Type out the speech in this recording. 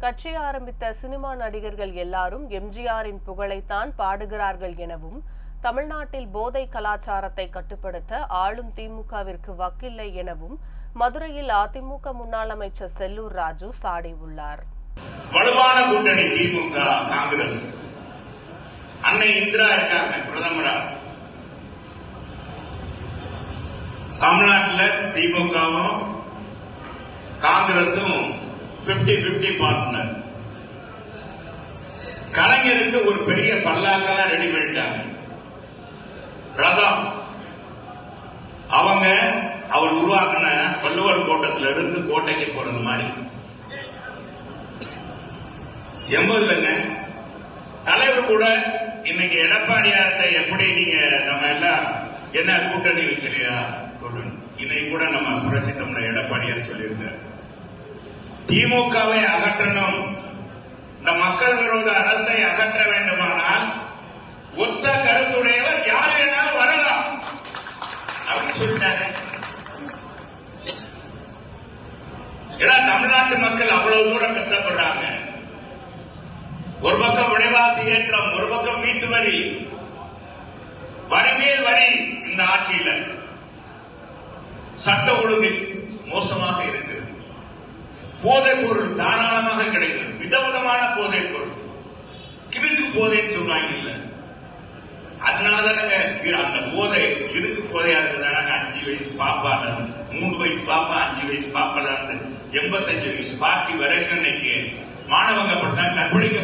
கட்சி ஆரம்பித்த சினிமா நடிகர்கள் எல்லாரும் எம்ஜிஆரின் புகழைத்தான் பாடுகிறார்கள் எனவும் தமிழ்நாட்டில் போதை கலாச்சாரத்தை கட்டுப்படுத்த ஆளும் திமுகவிற்கு வக்கில்லை எனவும் மதுரையில் அதிமுக முன்னாள் அமைச்சர் செல்லூர் ராஜு சாடியுள்ளார் வலுவான கூட்டணி திமுக காங்கிரஸ். அன்னை இந்திரா இருக்காங்க பிரதமரா. தமிழ்நாட்டில் திமுகவும் காங்கிரசும் 50 50 பார்ட்னர் கலைஞருக்கு ஒரு பெரிய பல்லாக்கெல்லாம் ரெடி பண்ணிட்டாங்க. ரதம். அவங்க அவர் உருவாக்கின வள்ளுவர் கோட்டத்துல இருந்து கோட்டைக்கு போறது மாதிரி. எண்பதுலங்க தலைவர் கூட இன்னைக்கு எடப்பாடியார்கிட்ட எப்படி நீங்க நம்ம எல்லாம் என்ன கூட்டணி வைக்கிறியா சொல்லணும் இன்னைக்கு கூட நம்ம புரட்சி தமிழ எடப்பாடியார் சொல்லியிருக்காரு. திமுகவை அகற்றணும். இந்த மக்கள் விரோத அரசை அகற்ற வேண்டுமானால் ஒத்த கருத்துடையவர் யார் வேணாலும் வரலாம். அப்படின்னு சொல்லிட்டாரு. ஏன்னா தமிழ்நாட்டு மக்கள் அவ்வளவு தூரம் கஷ்டப்படுறாங்க. ஒரு பக்கம் விலைவாசி ஏற்றம் ஒரு பக்கம் வீட்டு வரி. வரிமேல் வரி இந்த ஆட்சியில. சட்ட ஒழுங்கு மோசமாக இருக்கு போதைப் பொருள் தாராளமாக கிடைக்கிறது. விதவிதமான போதைப் பொருள் கிறுக்கு போதைன்னு சொன்னாங்க இல்ல. அதனாலதானங்க அந்த போதை கிறுக்கு போதையா இருக்குதானாங்க அஞ்சு வயசு பாப்பா மூணு வயசு பாப்பா அஞ்சு வயசு பாப்பால இருந்து எண்பத்தஞ்சு வயசு பாட்டி வரைக்கும் இன்னைக்கு மாணவங்க அப்படித்தான் கற்பழிக்க